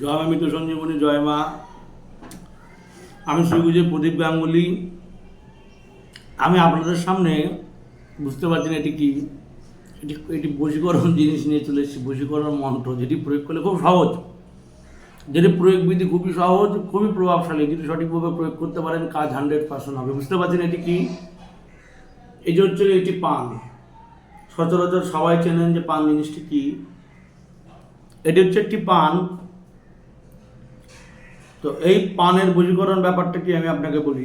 জয় মা মৃত সঞ্জীবনী, জয় মা। আমি শ্রীগুজের প্রদীপ গাঙ্গুলি আমি আপনাদের সামনে বুঝতে পারছি না এটি কি। এটি এটি বশীকরণ জিনিস নিয়ে চলে এসেছি, বশীকরণ মন্ত্র, যেটি প্রয়োগ করলে খুব সহজ। যেটি প্রয়োগ বিধি খুবই সহজ, খুবই প্রভাবশালী, যদি সঠিকভাবে প্রয়োগ করতে পারেন, কাজ হান্ড্রেড পার্সেন্ট হবে। বুঝতে পারছেন এটি কি? এই যে হচ্ছে এটি পান। সচরাচর সবাই চেনেন যে পান জিনিসটি কি। এটি হচ্ছে একটি পান। তো এই পানের বশীকরণ ব্যাপারটা কি আমি আপনাকে বলি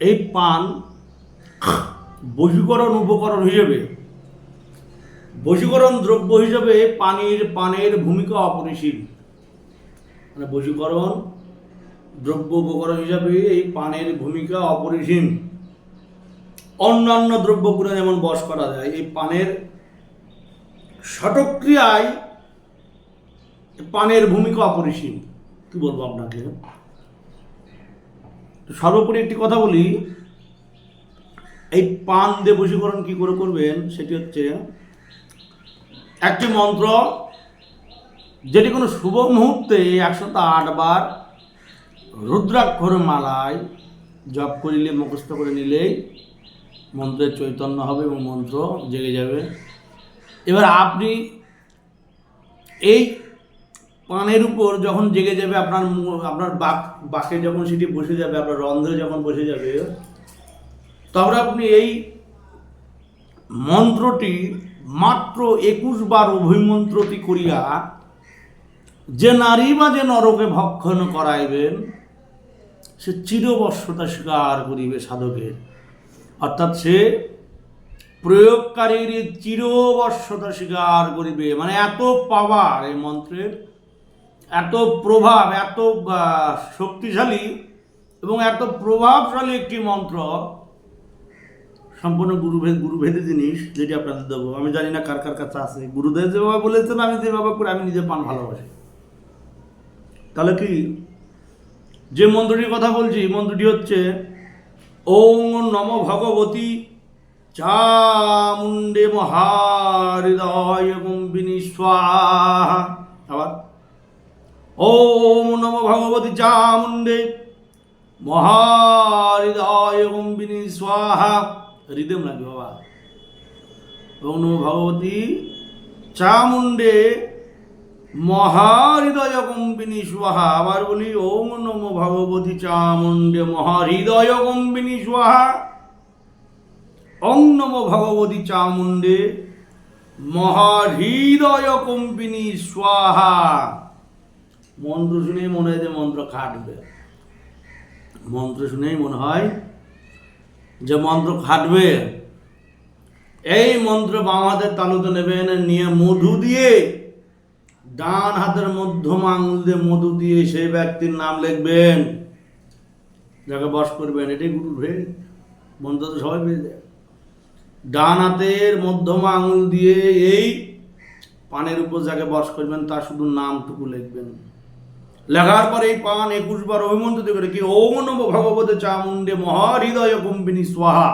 এই পান বশীকরণ উপকরণ হিসেবে, বশীকরণ দ্রব্য হিসেবে পানির, পানের ভূমিকা অপরিসীম। মানে বশীকরণ, দ্রব্য উপকরণ হিসাবে এই পানের ভূমিকা অপরিসীম। অন্যান্য দ্রব্যগুলো যেমন বশ করা যায়, এই পানের ষটক্রিয়ায় পানের ভূমিকা অপরিসীম। কি বলব আপনাকে? সর্বোপরি একটি কথা বলি, এই পান দিয়ে বশীকরণ কি করে করবেন সেটি হচ্ছে, একটি মন্ত্র, যেটি কোনো শুভ মুহূর্তে একশত আটবার রুদ্রাক্ষর মালায় জপ করিলে, মুখস্থ করে নিলেই মন্ত্রের চৈতন্য হবে এবং মন্ত্র জেগে যাবে। এবার আপনি এই পানের উপর যখন জেগে যাবে আপনার আপনার বাক, বাকে যখন সেটি বসে যাবে, আপনার রন্ধ্রে যখন বসে যাবে তখন আপনি এই মন্ত্রটি মাত্র একুশ বার অভিমন্ত্রটি করিয়া যে নারী বা যে নরকে ভক্ষণ করাইবেন, সে চিরবর্ষতা স্বীকার করিবে সাধকের। অর্থাৎ সে প্রয়োগকারীর চিরবর্ষতা স্বীকার করিবে। মানে এত পাওয়ার এই মন্ত্রের। এত প্রভাব, এত শক্তিশালী এবং এত প্রভাবশালী একটি মন্ত্র, সম্পূর্ণ গুরুভেদ গুরুভেদে জিনিস যেটি আপনাদের দেবো। আমি জানি না কার কার কাছে আছে। গুরুদেব যেভাবে বলেছেন, আমি যেভাবে করে, আমি নিজে পান ভালোবাসি। তাহলে কি? যে মন্ত্রটির কথা বলছি মন্ত্রটি হচ্ছে, ওং নম ভগবতী চামুণ্ডে মহাহৃদয় কুম্বিনী স্বাহা। ওম নম ভগবতী চামুণ্ডে। মহাহৃদয় কুম্বিনী স্বাহা। হৃদম লাগবে বাবা। ওম নম ভগবতী চামুণ্ডে। মহাহৃদয় কম্বিনী স্বাহা। আবার বলি, ওম নম ভগবতী চামুণ্ডে মহাহৃদয় কম্বিনী স্বাহা। ওং নম ভগবতী চামুণ্ডে মহাহৃদয় কম্পিনী স্বাহা। মন্ত্র শুনেই মনে হয় যে মন্ত্র খাটবে মন্ত্র শুনেই মনে হয় যে মন্ত্র খাটবে। এই মন্ত্র বাম হাতের তালুতে নেবেন নিয়ে মধু দিয়ে ডান হাতের মধ্যম আঙুল দিয়ে মধু দিয়ে সেই ব্যক্তির নাম লিখবেন। যাকে বস করবেন, এটাই গুরু ভেদ মন্ত্র তো সবাই পেয়ে যায়। ডান হাতের মধ্যম আঙুল দিয়ে এই পানের উপর যাকে বস করবেন, তার শুধু নামটুকু লিখবেন। লেখার পর এই পান একুশ বার অভিমন্ত্রিত করে কি, ওম নম ভগবতে চামুণ্ডে মহাহৃদয় কুম্বিনী স্বাহা।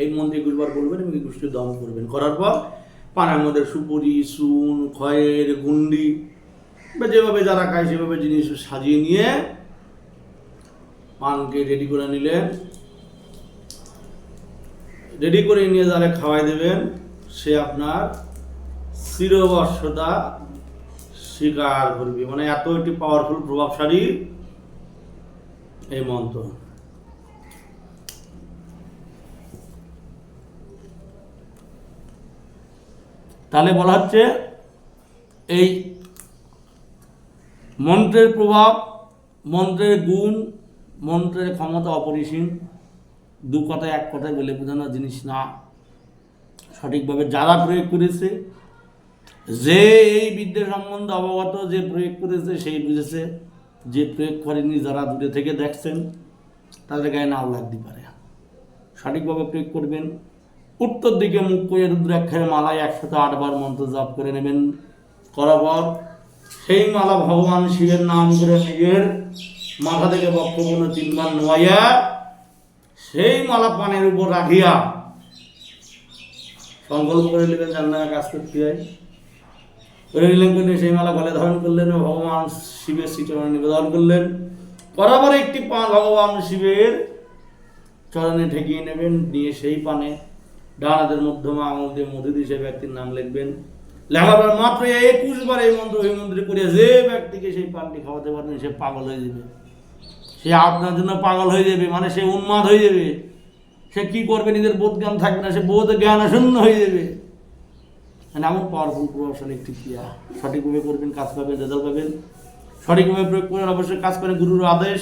এই মন্ত্রে একুশ বার বলবেন এবং একুশটি দম করবেন। করার পর পানের মধ্যে সুপুরি, সুন, খয়ের, গুন্ডি, বা যেভাবে যারা খায় সেভাবে জিনিস সাজিয়ে নিয়ে পানকে রেডি করে নিলেন। রেডি করে নিয়ে যারা খাওয়াই দেবেন, সে আপনার চিরবর্ষতা স্বীকার করবি। মানে এত একটি পাওয়ারফুল প্রভাবশালী এই মন্ত্র। তাহলে বলা হচ্ছে, এই মন্ত্রের প্রভাব, মন্ত্রের গুণ, মন্ত্রের ক্ষমতা অপরিসীম, দু কথায় এক কথায় বলে বোঝানো জিনিস না। সঠিকভাবে যারা প্রয়োগ করেছে যে এই বিদ্যা সম্বন্ধে অবগত যে প্রয়োগ করেছে, সেই বুঝেছে যে প্রয়োগ করেনি যারা দূরে থেকে দেখছেন, তাদের গায়ে নাও লাগতে পারে। সঠিকভাবে প্রয়োগ করবেন। উত্তর দিকে মুখ করে রুদ্রাক্ষের মালায় একসাথে আটবার মন্ত্র জাপ করে নেবেন। করার পর সেই মালা ভগবান শিবের নাম করে নিজের মাথা থেকে বক্ষপূর্ণ তিনবার নোয়াইয়া সেই মালা পানের উপর রাখিয়া সংকল্প করে নেবেন জান্নায় কাজ করতে হয় রেলিং সেই মালা গলে ধারণ করলেন ভগবান শিবের শ্রীচরণে নিবেদন করলেন। বরাবর একটি পান ভগবান শিবের চরণে ঠেকিয়ে নেবেন, নিয়ে সেই পানে ডান হাতের মধ্যমা আঙুল দিয়ে মধু দিয়ে সেই ব্যক্তির নাম লিখবেন। লেখার পর মাত্র একুশ বার এই মন্ত্র ওই মন্ত্রে করে যে ব্যক্তিকে সেই পানটি খাওয়াতে পারবেন, সে পাগল হয়ে যাবে। সে আপনার জন্য পাগল হয়ে যাবে মানে সে উন্মাদ হয়ে যাবে। সে কি করবে? নিজের বোধ জ্ঞান থাকবে না, সে বোধ জ্ঞান শূন্য হয়ে যাবে। মানে এমন পাওয়ারফুল প্রভাবশালী একটি ক্রিয়া। সঠিকভাবে করবেন, কাজ পাবেন রেজাল্ট পাবেন। সঠিকভাবে প্রয়োগ করেন, অবশ্যই কাজ করেন, গুরুর আদেশ।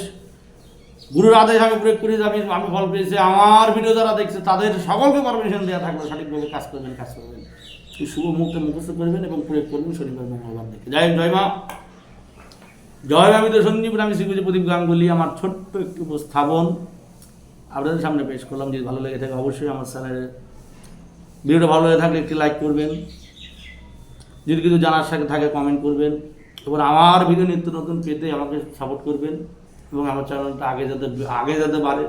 গুরুর আদেশ আমি প্রয়োগ করি, আমি আমি ফল পেয়েছি, আমার ভিডিও যারা দেখছে, তাদের সকলকে পারমিশন দেওয়া থাকবে সঠিকভাবে কাজ করবেন কাজ করবেন। শুভ মুহূর্তে মুখস্থ করবেন এবং প্রয়োগ করবেন শনিবার, মঙ্গলবার দেখে জয় জয় মা। জয় আমি তো সঞ্জীব আমি শ্রীপুজি প্রদীপ গাঙ্গুলি, আমার ছোট্ট একটি উপস্থাপন। আপনাদের সামনে পেশ করলাম, যদি ভালো লেগে থাকে অবশ্যই আমার চ্যানেলে ভিডিওটা ভালো লেগে থাকলে একটি লাইক করবেন। যদি কিছু জানার সাথে থাকে কমেন্ট করবেন। এবং আমার ভিডিও নিত্য নতুন পেতে আমাকে সাপোর্ট করবেন এবং আমার চ্যানেলটা আগে যাতে আগে যাতে বাড়ে,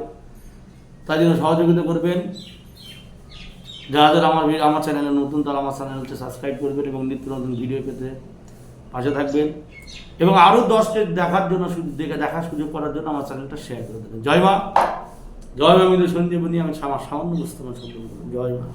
তার জন্য সহযোগিতা করবেন। যারা যারা আমার ভিডিও, আমার চ্যানেলে নতুন, তারা আমার চ্যানেলটা সাবস্ক্রাইব করবেন এবং নিত্য নতুন ভিডিও পেতে পাশে থাকবেন। এবং আরও দশটি দেখার জন্য দেখে, দেখার সুযোগ করার জন্য আমার চ্যানেলটা শেয়ার করে দেবেন। জয় মা। জয় মা মিলে সঞ্জীবনী আমি আমার সামান্য বুঝতে পারছি জয় মা।